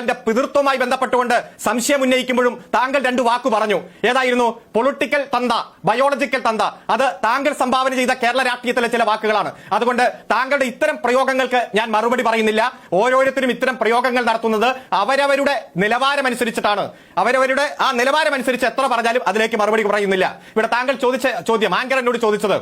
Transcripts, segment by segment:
ന്റെ പിതൃത്വമായി ബന്ധപ്പെട്ടുകൊണ്ട് സംശയം ഉന്നയിക്കുമ്പോഴും താങ്കൾ രണ്ടു വാക്കു പറഞ്ഞു. ഏതായിരുന്നു? പൊളിറ്റിക്കൽ തന്ത ബയോളജിക്കൽ തന്ത. അത് താങ്കൾ സംഭാവന ചെയ്ത കേരള രാഷ്ട്രീയത്തിലെ ചില വാക്കുകളാണ്. അതുകൊണ്ട് താങ്കളുടെ ഇത്തരം പ്രയോഗങ്ങൾക്ക് ഞാൻ മറുപടി പറയുന്നില്ല. ഓരോരുത്തരും ഇത്തരം പ്രയോഗങ്ങൾ നടത്തുന്നത് അവരവരുടെ നിലവാരമനുസരിച്ചിട്ടാണ്. അവരവരുടെ ആ നിലവാരമനുസരിച്ച് എത്ര പറഞ്ഞാലും അതിലേക്ക് മറുപടി പറയുന്നില്ല. ഇവിടെ താങ്കൾ ചോദിച്ച ചോദ്യം ആങ്കർ എന്നോട് ചോദിച്ചത്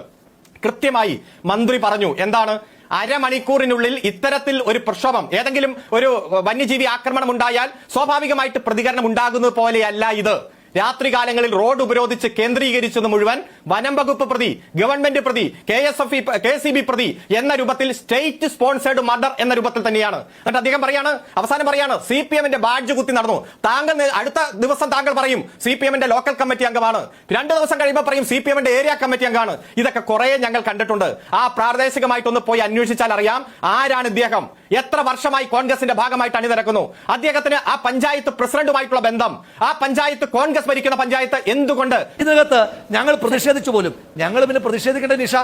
കൃത്യമായി മന്ത്രി പറഞ്ഞു. എന്താണ്? അരമണിക്കൂറിനുള്ളിൽ ഇത്തരത്തിൽ ഒരു പ്രക്ഷോഭം ഏതെങ്കിലും ഒരു വന്യജീവി ആക്രമണം ഉണ്ടായാൽ സ്വാഭാവികമായിട്ട് പ്രതികരണം ഉണ്ടാകുന്നത് പോലെയല്ല ഇത്. രാത്രികാലങ്ങളിൽ റോഡ് ഉപരോധിച്ച് കേന്ദ്രീകരിച്ചത് മുഴുവൻ വനം വകുപ്പ് പ്രതി ഗവൺമെന്റ് പ്രതി K S F K C B പ്രതി എന്ന രൂപത്തിൽ സ്റ്റേറ്റ് സ്പോൺസേഡ് മർഡർ എന്ന രൂപത്തിൽ തന്നെയാണ്. എന്നിട്ട് അദ്ദേഹം പറയാണ് അവസാനം പറയാണ് സി പി എമ്മിന്റെ ബാഡ്ജ് കുത്തി നടന്നു. താങ്കൾ അടുത്ത ദിവസം താങ്കൾ പറയും സി പി എമ്മിന്റെ ലോക്കൽ കമ്മിറ്റി അംഗമാണ്. രണ്ട് ദിവസം കഴിയുമ്പോൾ പറയും സി പി എമ്മിന്റെ ഏരിയ കമ്മിറ്റി അംഗമാണ്. ഇതൊക്കെ കുറെ ഞങ്ങൾ കണ്ടിട്ടുണ്ട്. ആ പ്രാദേശികമായിട്ടൊന്ന് പോയി അന്വേഷിച്ചാൽ അറിയാം ആരാണ് ഇദ്ദേഹം. എത്ര വർഷമായി കോൺഗ്രസിന്റെ ഭാഗമായിട്ട് അണിനിരക്കുന്നു. അദ്ദേഹത്തിന് ആ പഞ്ചായത്ത് പ്രസിഡന്റുമായിട്ടുള്ള ബന്ധം ആ പഞ്ചായത്ത് കോൺഗ്രസ് ഭരിക്കുന്ന പഞ്ചായത്ത് എന്തുകൊണ്ട്? ഇതിനകത്ത് ഞങ്ങൾ പ്രതിഷേധിച്ചു പോലും. ഞങ്ങൾ പിന്നെ പ്രതിഷേധിക്കേണ്ട നിഷ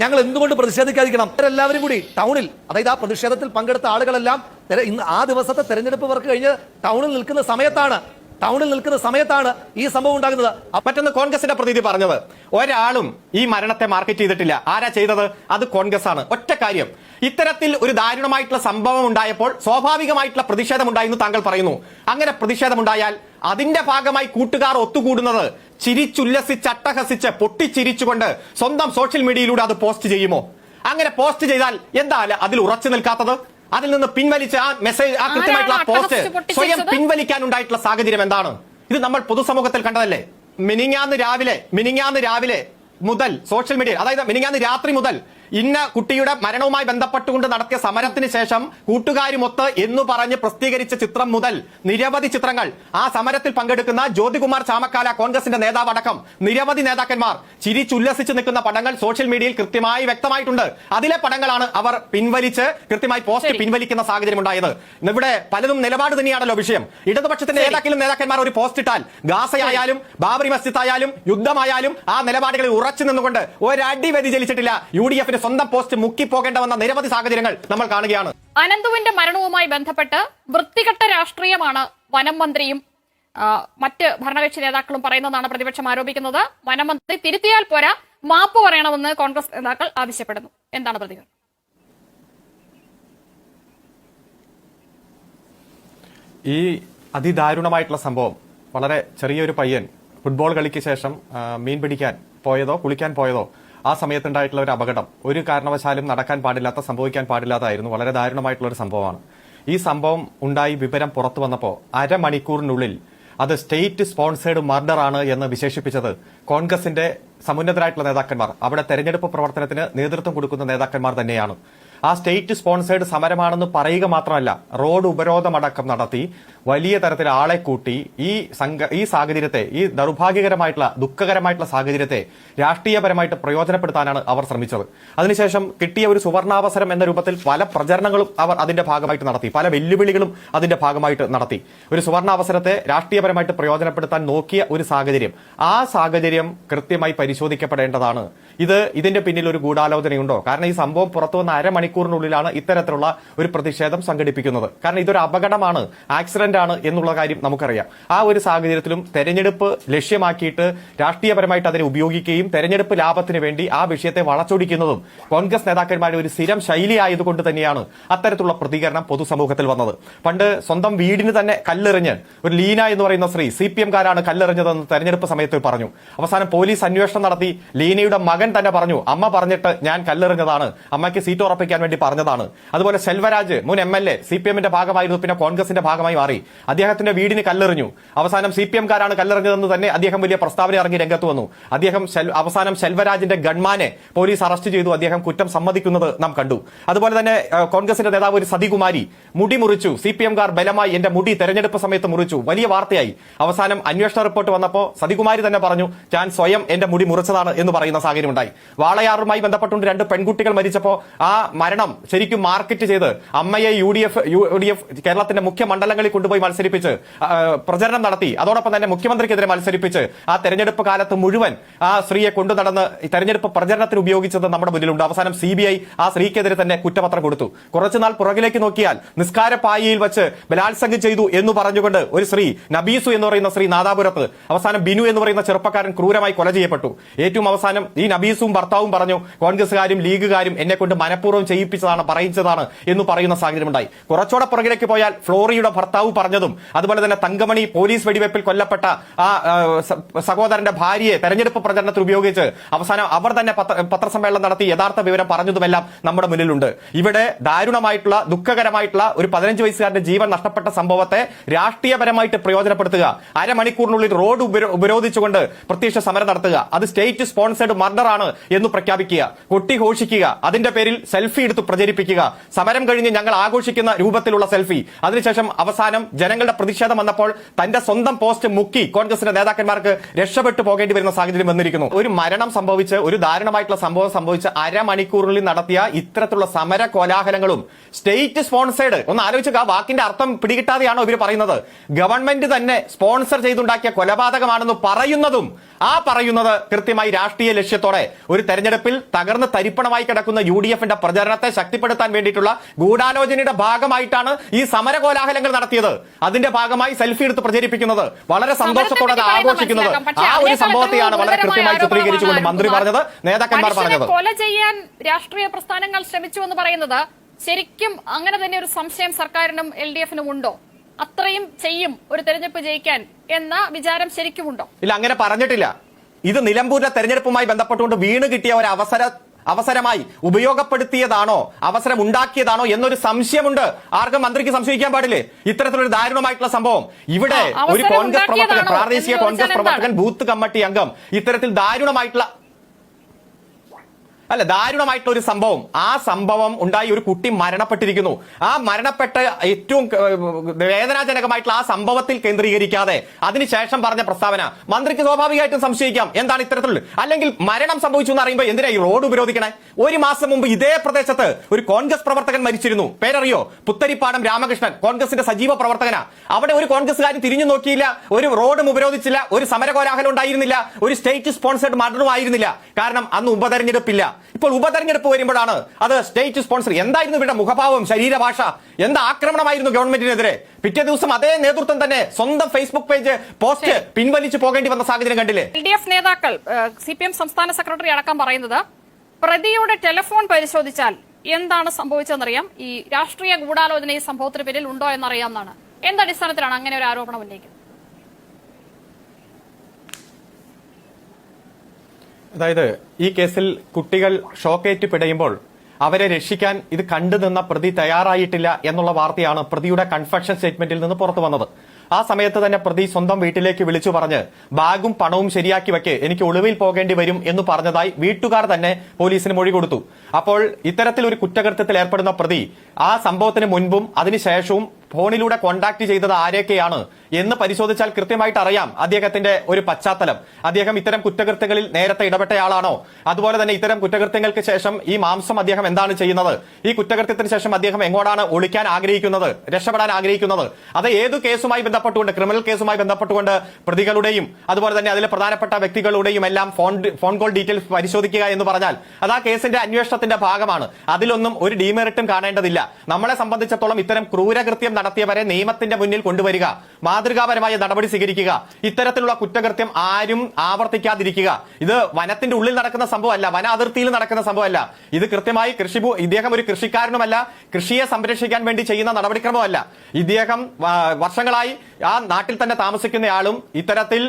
ഞങ്ങൾ എന്തുകൊണ്ട് പ്രതിഷേധിക്കാതിരിക്കണം? എല്ലാവരും കൂടി ടൗണിൽ അതായത് ആ പ്രതിഷേധത്തിൽ പങ്കെടുത്ത ആളുകളെല്ലാം ഇന്ന് ആ ദിവസത്തെ തെരഞ്ഞെടുപ്പ് വർക്ക് കഴിഞ്ഞ് ടൗണിൽ നിൽക്കുന്ന സമയത്താണ് ടൗണിൽ നിൽക്കുന്ന സമയത്താണ് ഈ സംഭവം ഉണ്ടാകുന്നത്. പറ്റുന്ന കോൺഗ്രസിന്റെ പ്രതിനിധി പറഞ്ഞത്. ഒരാളും ഈ മരണത്തെ മാർക്കറ്റ് ചെയ്തിട്ടില്ല. ആരാ ചെയ്തത്? അത് കോൺഗ്രസ് ആണ് ഒറ്റ കാര്യം. ഇത്തരത്തിൽ ഒരു ദാരുണമായിട്ടുള്ള സംഭവം ഉണ്ടായപ്പോൾ സ്വാഭാവികമായിട്ടുള്ള പ്രതിഷേധം ഉണ്ടായെന്ന് താങ്കൾ പറയുന്നു. അങ്ങനെ പ്രതിഷേധമുണ്ടായാൽ അതിന്റെ ഭാഗമായി കൂട്ടുകാർ ഒത്തുകൂടുന്നത്. ചിരിച്ചുല്ലസിച്ച് അട്ടഹസിച്ച് പൊട്ടിച്ചിരിച്ചുകൊണ്ട് സ്വന്തം സോഷ്യൽ മീഡിയയിലൂടെ അത് പോസ്റ്റ് ചെയ്യുമോ? അങ്ങനെ പോസ്റ്റ് ചെയ്താൽ എന്താ അതിൽ ഉറച്ചു നിൽക്കാത്തത്? അതിൽ നിന്ന് പിൻവലിച്ച് ആ മെസ്സേജ് ആ കൃത്യമായിട്ടുള്ള ആ പോസ്റ്റ്? സ്വയം പിൻവലിക്കാനുണ്ടായിട്ടുള്ള സാഹചര്യം എന്താണ്? ഇത് നമ്മൾ പൊതുസമൂഹത്തിൽ കണ്ടതല്ലേ? മിനിങ്ങാന്ന് രാവിലെ മിനിങ്ങാന്ന് രാവിലെ മുതൽ സോഷ്യൽ മീഡിയ അതായത് മിനിങ്ങാന്ന് രാത്രി മുതൽ ഇന്ന കുട്ടിയുടെ മരണവുമായി ബന്ധപ്പെട്ടുകൊണ്ട് നടത്തിയ സമരത്തിന് ശേഷം കൂട്ടുകാരുമൊത്ത് എന്ന് പറഞ്ഞ് പ്രസിദ്ധീകരിച്ച ചിത്രം മുതൽ നിരവധി ചിത്രങ്ങൾ ആ സമരത്തിൽ പങ്കെടുക്കുന്ന ജ്യോതികുമാർ ചാമക്കാല കോൺഗ്രസിന്റെ നേതാവ് അടക്കം നിരവധി നേതാക്കന്മാർ ചിരിച്ചുല്ലസിച്ച് നിൽക്കുന്ന പടങ്ങൾ സോഷ്യൽ മീഡിയയിൽ കൃത്യമായി വ്യക്തമായിട്ടുണ്ട്. അതിലെ പടങ്ങളാണ് അവർ പിൻവലിച്ച് കൃത്യമായി പോസ്റ്റ് പിൻവലിക്കുന്ന സാഹചര്യം ഉണ്ടായത് ഇവിടെ പലതും നിലപാട് തന്നെയാണല്ലോ വിഷയം. ഇടതുപക്ഷത്തിന്റെ ഏതാക്കിലും നേതാക്കന്മാർ ഒരു പോസ്റ്റ് ഇട്ടാൽ ഗാസയായാലും ബാബറി മസ്ജിദ് ആയാലും യുദ്ധമായാലും ആ നിലപാടുകളിൽ ഉറച്ചു നിന്നുകൊണ്ട് ഒരടി വ്യതിചലിച്ചിട്ടില്ല യു ഡി എഫിന് സ്വന്തം പോസ്റ്റ് മുക്കിപ്പോകേണ്ട വന്ന നിരവധി സാഹചര്യങ്ങൾ നമ്മൾ കാണുകയാണ്. അനന്തുവിന്റെ മരണവുമായി ബന്ധപ്പെട്ട് വൃത്തികെട്ട രാഷ്ട്രീയമാണ് വനം മന്ത്രിയും മറ്റ് ഭരണകക്ഷി നേതാക്കളും പറയുന്നതാണ് പ്രതിപക്ഷം ആരോപിക്കുന്നത്. വനമന്ത്രി തിരുത്തിയാൽ പോരാ മാപ്പ് പറയണമെന്ന് കോൺഗ്രസ് നേതാക്കൾ ആവശ്യപ്പെടുന്നു. എന്താണ് പ്രതികരണം? ഈ അതിദാരുണമായിട്ടുള്ള സംഭവം വളരെ ചെറിയൊരു പയ്യൻ ഫുട്ബോൾ കളിക്ക് ശേഷം മീൻ പിടിക്കാൻ പോയതോ കുളിക്കാൻ പോയതോ ആ സമയത്തുണ്ടായിട്ടുള്ള ഒരു അപകടം ഒരു കാരണവശാലും നടക്കാൻ പാടില്ലാത്ത സംഭവിക്കാൻ പാടില്ലാത്തായിരുന്നു വളരെ ദാരുണമായിട്ടുള്ള ഒരു സംഭവമാണ്. ഈ സംഭവം ഉണ്ടായി വിവരം പുറത്തു വന്നപ്പോൾ അരമണിക്കൂറിനുള്ളിൽ അത് സ്റ്റേറ്റ് സ്പോൺസേഡ് മർഡർ ആണ് എന്ന് വിശേഷിപ്പിച്ചത് കോൺഗ്രസിന്റെ സമുന്നതരായിട്ടുള്ള നേതാക്കന്മാർ. അവിടെ തെരഞ്ഞെടുപ്പ് പ്രവർത്തനത്തിന് നേതൃത്വം കൊടുക്കുന്ന നേതാക്കന്മാർ തന്നെയാണ്. ആ സ്റ്റേറ്റ് സ്പോൺസേഡ് സമരമാണെന്ന് പറയുക മാത്രമല്ല റോഡ് ഉപരോധമടക്കം നടത്തി വലിയ തരത്തിൽ ആളെ കൂട്ടി ഈ സംഘ ഈ സാഹചര്യത്തെ ഈ ദൗർഭാഗ്യകരമായിട്ടുള്ള ദുഃഖകരമായിട്ടുള്ള സാഹചര്യത്തെ രാഷ്ട്രീയപരമായിട്ട് പ്രയോജനപ്പെടുത്താനാണ് അവർ ശ്രമിച്ചത്. അതിനുശേഷം കിട്ടിയ ഒരു സുവർണാവസരം എന്ന രൂപത്തിൽ പല പ്രചരണങ്ങളും അവർ അതിന്റെ ഭാഗമായിട്ട് നടത്തി പല വെല്ലുവിളികളും അതിന്റെ ഭാഗമായിട്ട് നടത്തി. ഒരു സുവർണാവസരത്തെ രാഷ്ട്രീയപരമായിട്ട് പ്രയോജനപ്പെടുത്താൻ നോക്കിയ ഒരു സാഹചര്യം ആ സാഹചര്യം കൃത്യമായി പരിശോധിക്കപ്പെടേണ്ടതാണ്. ഇത് ഇതിന്റെ പിന്നിൽ ഒരു ഗൂഢാലോചനയുണ്ടോ? കാരണം ഈ സംഭവം പുറത്തു വന്ന അരമണിക്കൂറിനുള്ളിലാണ് ഇത്തരത്തിലുള്ള ഒരു പ്രതിഷേധം സംഘടിപ്പിക്കുന്നത്. കാരണം ഇതൊരു അപകടമാണ് ആക്സിഡന്റ് ആണ് എന്നുള്ള കാര്യം നമുക്കറിയാം. ആ ഒരു സാഹചര്യത്തിലും തെരഞ്ഞെടുപ്പ് ലക്ഷ്യമാക്കിയിട്ട് രാഷ്ട്രീയപരമായിട്ട് അതിനെ ഉപയോഗിക്കുകയും തെരഞ്ഞെടുപ്പ് ലാഭത്തിന് വേണ്ടി ആ വിഷയത്തെ വളച്ചൊടിക്കുന്നതും കോൺഗ്രസ് നേതാക്കന്മാരുടെ ഒരു സ്ഥിരം ശൈലി ആയതുകൊണ്ട് തന്നെയാണ് അത്തരത്തിലുള്ള പ്രതികരണം പൊതുസമൂഹത്തിൽ വന്നത്. പണ്ട് സ്വന്തം വീടിന് തന്നെ കല്ലെറിഞ്ഞ് ഒരു ലീന എന്ന് പറയുന്ന സ്ത്രീ സി പി എംകാരാണ് കല്ലെറിഞ്ഞതെന്ന് തെരഞ്ഞെടുപ്പ് സമയത്ത് പറഞ്ഞു. അവസാനം പോലീസ് അന്വേഷണം നടത്തി ലീനയുടെ മകൻ തന്നെ പറഞ്ഞു അമ്മ പറഞ്ഞിട്ട് ഞാൻ കല്ലെറിഞ്ഞതാണ്. അമ്മയ്ക്ക് സീറ്റ് ഉറപ്പിക്കാൻ വേണ്ടി പറഞ്ഞതാണ്. അതുപോലെ സെൽവരാജ് മുൻ M L A C P എമ്മിന്റെ ഭാഗമായിരുന്നു പിന്നെ കോൺഗ്രസിന്റെ ഭാഗമായി മാറി. അദ്ദേഹത്തിന്റെ വീടിന് കല്ലെറിഞ്ഞു. അവസാനം സി പി എംകാരാണ് കല്ലെറിഞ്ഞതെന്ന് തന്നെ അദ്ദേഹം വലിയ പ്രസ്താവന ഇറങ്ങി രംഗത്ത് വന്നു. അദ്ദേഹം അവസാനം സെൽവരാജിന്റെ ഗൺമാനെ പോലീസ് അറസ്റ്റ് ചെയ്തു. അദ്ദേഹം കുറ്റം സമ്മതിക്കുന്നത് നാം കണ്ടു. അതുപോലെ തന്നെ കോൺഗ്രസിന്റെ നേതാവ് ഒരു സതികുമാരി മുടി മുറിച്ചു. സി പി എംകാർ ബലമായി എന്റെ മുടി തെരഞ്ഞെടുപ്പ് സമയത്ത് മുറിച്ചു. വലിയ വാർത്തയായി. അവസാനം അന്വേഷണ റിപ്പോർട്ട് വന്നപ്പോൾ സതികുമാരി തന്നെ പറഞ്ഞു ഞാൻ സ്വയം എന്റെ മുടി മുറിച്ചതാണ് എന്ന് പറയുന്ന സാഹചര്യം ഉണ്ടായി. വാളയാറുമായി ബന്ധപ്പെട്ടുകൊണ്ട് രണ്ട് പെൺകുട്ടികൾ മരിച്ചപ്പോൾ ആ മരണം ശരിക്കും മാർക്കറ്റ് ചെയ്ത് അമ്മയെ U D F U D F കേരളത്തിന്റെ മുഖ്യ മണ്ഡലങ്ങളിൽ കൊണ്ടുപോയി മത്സരിപ്പിച്ച് പ്രചരണം നടത്തി. അതോടൊപ്പം തന്നെ മുഖ്യമന്ത്രിക്കെതിരെ മത്സരിപ്പിച്ച് ആ തെരഞ്ഞെടുപ്പ് കാലത്ത് മുഴുവൻ ആ സ്ത്രീയെ കൊണ്ടു നടന്ന് തെരഞ്ഞെടുപ്പ് പ്രചരണത്തിന് ഉപയോഗിച്ചത് നമ്മുടെ മുന്നിലുണ്ട്. അവസാനം സി ആ സ്ത്രീക്കെതിരെ തന്നെ കുറ്റപത്രം കൊടുത്തു. കുറച്ചുനാൾ പുറകിലേക്ക് നോക്കിയാൽ നിസ്കാര പായയിൽ വെച്ച് ബലാത്സംഗം ചെയ്തു എന്ന് പറഞ്ഞുകൊണ്ട് ഒരു സ്ത്രീ നബീസു എന്ന് പറയുന്ന സ്ത്രീ നാദാപുരത്ത് അവസാനം ബിനു എന്ന് പറയുന്ന ചെറുപ്പക്കാരൻ ക്രൂരമായി കൊല ചെയ്യപ്പെട്ടു ഏറ്റവും അവസാനം ഈ നബീസും ഭർത്താവും പറഞ്ഞു കോൺഗ്രസ്സുകാരും ലീഗുകാരും എന്നെ കൊണ്ട് മനഃപൂർവം ചെയ്യിപ്പിച്ചതാണ് പറയിച്ചതാണ് എന്ന് പറയുന്ന സാഹചര്യമുണ്ടായി. കുറച്ചുകൂടെ പുറകിലേക്ക് പോയാൽ ഫ്ലോറിയുടെ ഭർത്താവ് പറഞ്ഞതും അതുപോലെ തന്നെ തങ്കമണി പോലീസ് വെടിവെപ്പിൽ കൊല്ലപ്പെട്ട ആ സഹോദരന്റെ ഭാര്യയെ തെരഞ്ഞെടുപ്പ് പ്രചരണത്തിൽ ഉപയോഗിച്ച് അവസാനം അവർ തന്നെ പത്ര- പത്രസമ്മേളനം നടത്തി യഥാർത്ഥ വിവരം പറഞ്ഞതുമെല്ലാം നമ്മുടെ മുന്നിലുണ്ട്. ഇവിടെ ദാരുണമായിട്ടുള്ള ദുഃഖകരമായിട്ടുള്ള ഒരു പതിനഞ്ച് വയസ്സുകാരന്റെ ജീവൻ നഷ്ടപ്പെട്ട സംഭവത്തെ രാഷ്ട്രീയപരമായിട്ട് പ്രയോജനപ്പെടുത്തുക അരമണിക്കൂറിനുള്ളിൽ റോഡ് ഉപരോ- ഉപരോധിച്ചുകൊണ്ട് പ്രത്യക്ഷ സമരം നടത്തുക അത് സ്റ്റേറ്റ് സ്പോൺസേഡ് മർഡർ ആണ് എന്ന് പ്രഖ്യാപിക്കുക കൊട്ടിഘോഷിക്കുക അതിന്റെ പേരിൽ സെൽഫി എടുത്ത് പ്രചരിപ്പിക്കുക. സമരം കഴിഞ്ഞ് ഞങ്ങൾ ആഘോഷിക്കുന്ന രൂപത്തിലുള്ള സെൽഫി. അതിനുശേഷം അവസാനം ജനങ്ങളുടെ പ്രതിഷേധം വന്നപ്പോൾ തന്റെ സ്വന്തം പോസ്റ്റ് മുക്കി കോൺഗ്രസിന്റെ നേതാക്കന്മാർക്ക് രക്ഷപ്പെട്ടു പോകേണ്ടി വരുന്ന സാഹചര്യം വന്നിരിക്കുന്നു. ഒരു മരണം സംഭവിച്ച് ഒരു ദാരുണമായിട്ടുള്ള സംഭവം സംഭവിച്ച് അരമണിക്കൂറിൽ നടത്തിയ ഇത്തരത്തിലുള്ള സമര കോലാഹലങ്ങളും സ്റ്റേറ്റ് സ്പോൺസേഡ്. ഒന്ന് ആലോചിക്കുക ആ വാക്കിന്റെ അർത്ഥം പിടികിട്ടാതെയാണോ ഇവർ പറയുന്നത്? ഗവൺമെന്റ് തന്നെ സ്പോൺസർ ചെയ്തുണ്ടാക്കിയ കൊലപാതകമാണെന്ന് പറയുന്നതും ആ പറയുന്നത് കൃത്യമായി രാഷ്ട്രീയ ലക്ഷ്യത്തോടെ. ഒരു തെരഞ്ഞെടുപ്പിൽ തകർന്ന് തരിപ്പണമായി കിടക്കുന്ന യു ഡി എഫിന്റെ പ്രചരണത്തെ ശക്തിപ്പെടുത്താൻ വേണ്ടിയിട്ടുള്ള ഗൂഢാലോചനയുടെ ഭാഗമായിട്ടാണ് ഈ സമര കോലാഹലങ്ങൾ നടത്തിയത്. അതിന്റെ ഭാഗമായി സെൽഫി എടുത്ത് പ്രചരിപ്പിക്കുന്നത്. വളരെ സന്തോഷത്തോടെ അത് ആഘോഷിക്കുന്നത്. ആ ഒരു സംഭവത്തെയാണ് വളരെ കൃത്യമായി ചിത്രീകരിച്ചുകൊണ്ട് മന്ത്രി പറഞ്ഞത്. നേതാക്കന്മാർ പറഞ്ഞത്. കൊല ചെയ്യാൻ രാഷ്ട്രീയ പ്രസ്ഥാനങ്ങൾ ശ്രമിച്ചു എന്ന് പറയുന്നത് ശരിക്കും അങ്ങനെ തന്നെ ഒരു സംശയം സർക്കാരിനും എൽ ഡി എഫിനും ഉണ്ടോ? അത്രയും ചെയ്യും ഒരു തെരഞ്ഞെടുപ്പ് ജയിക്കാൻ എന്ന വിചാരം ശരിക്കും ഉണ്ടോ ഇല്ല അങ്ങനെ പറഞ്ഞിട്ടില്ല. ഇത് നിലമ്പൂരിലെ തെരഞ്ഞെടുപ്പുമായി ബന്ധപ്പെട്ടുകൊണ്ട് വീണ് കിട്ടിയ ഒരു അവസര അവസരമായി ഉപയോഗപ്പെടുത്തിയതാണോ? അവസരം ഉണ്ടാക്കിയതാണോ എന്നൊരു സംശയമുണ്ട്. ആർക്കും മന്ത്രിക്ക് സംശയിക്കാൻ പാടില്ലേ? ഇത്തരത്തിലൊരു ദാരുണമായിട്ടുള്ള സംഭവം. ഇവിടെ ഒരു കോൺഗ്രസ് പ്രവർത്തകൻ പ്രാദേശിക കോൺഗ്രസ് പ്രവർത്തകൻ ബൂത്ത് കമ്മിറ്റി അംഗം ഇത്തരത്തിൽ ദാരുണമായിട്ടുള്ള അല്ല ദാരുണമായിട്ടുള്ള ഒരു സംഭവം. ആ സംഭവം ഉണ്ടായി ഒരു കുട്ടി മരണപ്പെട്ടിരിക്കുന്നു. ആ മരണപ്പെട്ട ഏറ്റവും വേദനാജനകമായിട്ടുള്ള ആ സംഭവത്തിൽ കേന്ദ്രീകരിക്കാതെ അതിനുശേഷം പറഞ്ഞ പ്രസ്താവന മന്ത്രിക്ക് സ്വാഭാവികമായിട്ടും സംശയിക്കാം. എന്താണ് ഇത്തരത്തിലുള്ള അല്ലെങ്കിൽ മരണം സംഭവിച്ചു എന്ന് അറിയുമ്പോൾ എന്തിനാ ഈ റോഡ് ഉപരോധിക്കണേ? ഒരു മാസം മുമ്പ് ഇതേ പ്രദേശത്ത് ഒരു കോൺഗ്രസ് പ്രവർത്തകൻ മരിച്ചിരുന്നു. പേരറിയോ? പുത്തരിപ്പാടം രാമകൃഷ്ണൻ കോൺഗ്രസിന്റെ സജീവ പ്രവർത്തകനാ. അവിടെ ഒരു കോൺഗ്രസ്സുകാരൻ തിരിഞ്ഞു നോക്കിയില്ല ഒരു റോഡും ഉപരോധിച്ചില്ല ഒരു സമരകോലാഹലം ഉണ്ടായിരുന്നില്ല ഒരു സ്റ്റേറ്റ് സ്പോൺസേഡ് മർഡറും ആയിരുന്നില്ല. കാരണം അന്ന് ഉപതെരഞ്ഞെടുപ്പില്ല. ഇപ്പോൾ ഉപതെരഞ്ഞെടുപ്പ് വരുമ്പോഴാണ് അത് സ്റ്റേറ്റ് സ്പോൺസർ എന്തായിരുന്നു ഇവരുടെ മുഖഭാവം ശരീരഭാഷ എന്ത് ആക്രമണമായിരുന്നു ഗവൺമെന്റിനെതിരെ? പിറ്റേ ദിവസം അതേ നേതൃത്വം തന്നെ സ്വന്തം ഫേസ്ബുക്ക് പേജ് പോസ്റ്റ് പിൻവലിച്ചു പോകേണ്ടി വന്ന സാഹചര്യം കണ്ടില്ലേ? എൽ ഡി എഫ് നേതാക്കൾ സി പി എം സംസ്ഥാന സെക്രട്ടറി അടക്കം പറയുന്നത് പ്രതിയുടെ ടെലിഫോൺ പരിശോധിച്ചാൽ എന്താണ് സംഭവിച്ചതെന്നറിയാം. ഈ രാഷ്ട്രീയ ഗൂഢാലോചന ഈ സംഭവത്തിന് പേരിൽ ഉണ്ടോ എന്നറിയാമെന്നാണ് എന്തടിസ്ഥാനത്തിലാണ് അങ്ങനെ ഒരു ആരോപണം ഉന്നയിക്കുന്നത്? അതായത് ഈ കേസിൽ കുട്ടികൾ ഷോക്കേറ്റ് പിടയുമ്പോൾ അവരെ രക്ഷിക്കാൻ ഇത് കണ്ടു നിന്ന പ്രതി തയ്യാറായിട്ടില്ല എന്നുള്ള വാർത്തയാണ് പ്രതിയുടെ കൺഫെഷൻ സ്റ്റേറ്റ്മെന്റിൽ നിന്ന് പുറത്തു വന്നത്. ആ സമയത്ത് തന്നെ പ്രതി സ്വന്തം വീട്ടിലേക്ക് വിളിച്ചു പറഞ്ഞ് ബാഗും പണവും ശരിയാക്കി വെക്ക് എനിക്ക് ഒളിവിൽ പോകേണ്ടി വരും എന്ന് പറഞ്ഞതായി വീട്ടുകാർ തന്നെ പോലീസിന് മൊഴി കൊടുത്തു. അപ്പോൾ ഇത്തരത്തിൽ ഒരു കുറ്റകൃത്യത്തിൽ ഏർപ്പെടുന്ന പ്രതി ആ സംഭവത്തിന് മുൻപും അതിനുശേഷവും ഫോണിലൂടെ കോണ്ടാക്ട് ചെയ്തത് ആരൊക്കെയാണ് എന്ന് പരിശോധിച്ചാൽ കൃത്യമായിട്ട് അറിയാം അദ്ദേഹത്തിന്റെ ഒരു പശ്ചാത്തലം. അദ്ദേഹം ഇത്തരം കുറ്റകൃത്യങ്ങളിൽ നേരത്തെ ഇടപെട്ടയാളാണോ? അതുപോലെ തന്നെ ഇത്തരം കുറ്റകൃത്യങ്ങൾക്ക് ശേഷം ഈ മാംസം അദ്ദേഹം എന്താണ് ചെയ്യുന്നത്? ഈ കുറ്റകൃത്യത്തിന് ശേഷം അദ്ദേഹം എങ്ങോട്ടാണ് ഒളിക്കാൻ ആഗ്രഹിക്കുന്നത്? രക്ഷപ്പെടാൻ ആഗ്രഹിക്കുന്നത്? അത് ഏത് കേസുമായി ബന്ധപ്പെട്ടുകൊണ്ട് ക്രിമിനൽ കേസുമായി ബന്ധപ്പെട്ടുകൊണ്ട് പ്രതികളുടെയും അതുപോലെ തന്നെ അതിലെ പ്രധാനപ്പെട്ട വ്യക്തികളുടെയും എല്ലാം ഫോൺ ഫോൺ കോൾ ഡീറ്റെയിൽസ് പരിശോധിക്കുക എന്ന് പറഞ്ഞാൽ അത് ആ കേസിന്റെ അന്വേഷണത്തിന്റെ ഭാഗമാണ്. അതിലൊന്നും ഒരു ഡീമെറിറ്റും കാണേണ്ടതില്ല. നമ്മളെ സംബന്ധിച്ചിടത്തോളം ഇത്തരം ക്രൂരകൃത്യം നടത്തിയവരെ നിയമത്തിന്റെ മുന്നിൽ കൊണ്ടുവരിക. മാതൃകാപരമായ നടപടി സ്വീകരിക്കുക. ഇത്തരത്തിലുള്ള കുറ്റകൃത്യം ആരും ആവർത്തിക്കാതിരിക്കുക. ഇത് വനത്തിന്റെ ഉള്ളിൽ നടക്കുന്ന സംഭവമല്ല വന അതിർത്തിയിൽ നടക്കുന്ന സംഭവമല്ല. ഇത് കൃത്യമായി കൃഷിഭൂ ഇദ്ദേഹം ഒരു കൃഷിക്കാരനുമല്ല കൃഷിയെ സംരക്ഷിക്കാൻ വേണ്ടി ചെയ്യുന്ന നടപടിക്രമമല്ല. ഇദ്ദേഹം വർഷങ്ങളായി ആ നാട്ടിൽ തന്നെ താമസിക്കുന്നയാളും ഇത്തരത്തിൽ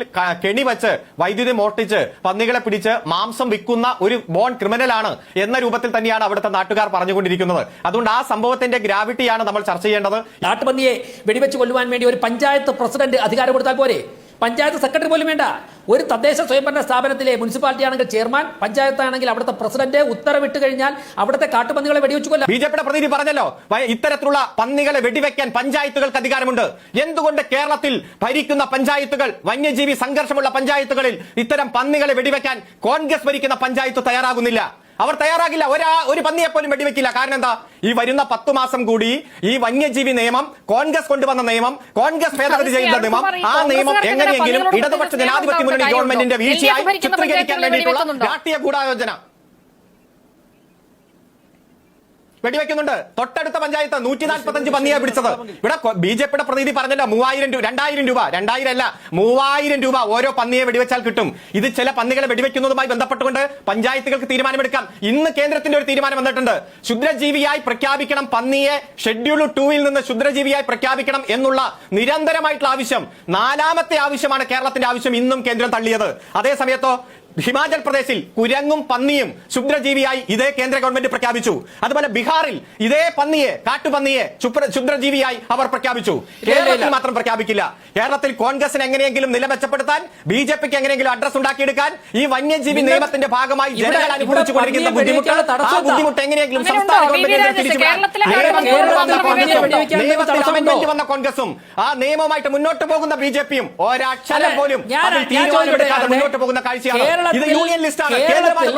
കെണി വെച്ച് വൈദ്യുതി മോഷ്ടിച്ച് പന്നികളെ പിടിച്ച് മാംസം വിൽക്കുന്ന ഒരു ബോൺ ക്രിമിനലാണ് എന്ന രൂപത്തിൽ തന്നെയാണ് അവിടുത്തെ നാട്ടുകാർ പറഞ്ഞുകൊണ്ടിരിക്കുന്നത്. അതുകൊണ്ട് ആ സംഭവത്തിന്റെ ഗ്രാവിറ്റിയാണ് നമ്മൾ ചർച്ച ചെയ്യേണ്ടത്. നാട്ടുപന്നിയെ വെടിവെച്ച് കൊല്ലുവാൻ വേണ്ടി ഒരു പഞ്ചായത്ത് പ്രസിഡന്റ് അധികാരം കൊടുത്താൽ പോരെ? പഞ്ചായത്ത് സെക്രട്ടറി പോലും വേണ്ട. ഒരു തദ്ദേശ സ്വയംഭരണ സ്ഥാപനത്തിലെ മുനിസിപ്പാലിറ്റി ആണെങ്കിൽ ചെയർമാൻ പഞ്ചായത്ത് ആണെങ്കിൽ അവിടുത്തെ പ്രസിഡന്റ് ഉത്തരവിട്ട് കഴിഞ്ഞാൽ അവിടുത്തെ കാട്ടുപന്നികളെ വെടിവെച്ചു കൊല്ലാം. ബി ജെ പിയുടെ പ്രതിനിധി പറഞ്ഞല്ലോ ഇത്തരത്തിലുള്ള പന്നികളെ വെടിവെക്കാൻ പഞ്ചായത്തുകൾക്ക് അധികാരമുണ്ട്. എന്തുകൊണ്ട് കേരളത്തിൽ ഭരിക്കുന്ന പഞ്ചായത്തുകൾ വന്യജീവി സംഘർഷമുള്ള പഞ്ചായത്തുകളിൽ ഇത്തരം പന്നികളെ വെടിവെക്കാൻ കോൺഗ്രസ് ഭരിക്കുന്ന പഞ്ചായത്ത് തയ്യാറാകുന്നില്ല? അവർ തയ്യാറാകില്ല. ഒരാ ഒരു പന്നിയെ പോലും വെടിവെക്കില്ല. കാരണം എന്താ? ഈ വരുന്ന പത്തു മാസം കൂടി ഈ വന്യജീവി നിയമം കോൺഗ്രസ് കൊണ്ടുവന്ന നിയമം കോൺഗ്രസ് ഭേദഗതി ചെയ്യുന്ന നിയമം ആ നിയമം എങ്ങനെയെങ്കിലും ഇടതുപക്ഷ ജനാധിപത്യ മുന്നണി ഗവൺമെന്റിന്റെ വീഴ്ചയായി ചിത്രീകരിക്കാൻ വേണ്ടിയിട്ടുള്ള രാഷ്ട്രീയ ഗൂഢാലോചന. വെടിവെക്കുന്നുണ്ട്. തൊട്ടടുത്ത പഞ്ചായത്ത് നൂറ്റി നാൽപ്പത്തഞ്ച് പന്നിയെ പിടിച്ചത്. ഇവിടെ ബി ജെ പിയുടെ പ്രതിനിധി പറഞ്ഞല്ലോ മൂവായിരം രൂപ രണ്ടായിരം രൂപ രണ്ടായിരം അല്ല മൂവായിരം രൂപ ഓരോ പന്നിയെ വെടിവെച്ചാൽ കിട്ടും. ഇത് ചില പന്നികളെ വെടിവെക്കുന്നതുമായി ബന്ധപ്പെട്ടുകൊണ്ട് പഞ്ചായത്തുകൾക്ക് തീരുമാനമെടുക്കാം. ഇന്ന് കേന്ദ്രത്തിന്റെ ഒരു തീരുമാനം വന്നിട്ടുണ്ട്. ശുദ്രജീവിയായി പ്രഖ്യാപിക്കണം പന്നിയെ ഷെഡ്യൂൾ ടൂവിൽ നിന്ന് ശുദ്രജീവിയായി പ്രഖ്യാപിക്കണം എന്നുള്ള നിരന്തരമായിട്ടുള്ള ആവശ്യം നാലാമത്തെ ആവശ്യമാണ് കേരളത്തിന്റെ ആവശ്യം ഇന്നും കേന്ദ്രം തള്ളിയത്. അതേ സമയത്തോ ഹിമാചൽ പ്രദേശിൽ കുരങ്ങും പന്നിയും ക്ഷുദ്രജീവിയായി ഇതേ കേന്ദ്ര ഗവൺമെന്റ് പ്രഖ്യാപിച്ചു. അതുപോലെ ബീഹാറിൽ ഇതേ പന്നിയെ കാട്ടുപന്നിയെ ശുദ്രജീവിയായി ക്ഷുദ്രജീവിയായി അവർ പ്രഖ്യാപിച്ചു. കേരളത്തിൽ മാത്രം പ്രഖ്യാപിക്കില്ല. കേരളത്തിൽ കോൺഗ്രസിന് എങ്ങനെയെങ്കിലും നില മെച്ചപ്പെടുത്താൻ ബി ജെ പിക്ക് എങ്ങനെയെങ്കിലും അഡ്രസ് ഉണ്ടാക്കിയെടുക്കാൻ ഈ വന്യജീവി നിയമത്തിന്റെ ഭാഗമായി ജനങ്ങൾ അനുഭവിച്ചുകൊണ്ടിരിക്കുന്ന ബുദ്ധിമുട്ട് ആ ബുദ്ധിമുട്ട് എങ്ങനെയെങ്കിലും? സംസ്ഥാന മാത്രം വന്ന കോൺഗ്രസും, ആ നിയമമായിട്ട് മുന്നോട്ട് പോകുന്ന ബി ജെ പിയും ഒരക്ഷരം പോലും തീരുമാനമെടുക്കാതെ മുന്നോട്ട് പോകുന്ന കാഴ്ചയാണ്? ഇത് യൂണിയൻ ലിസ്റ്റാണ് കേന്ദ്രമായി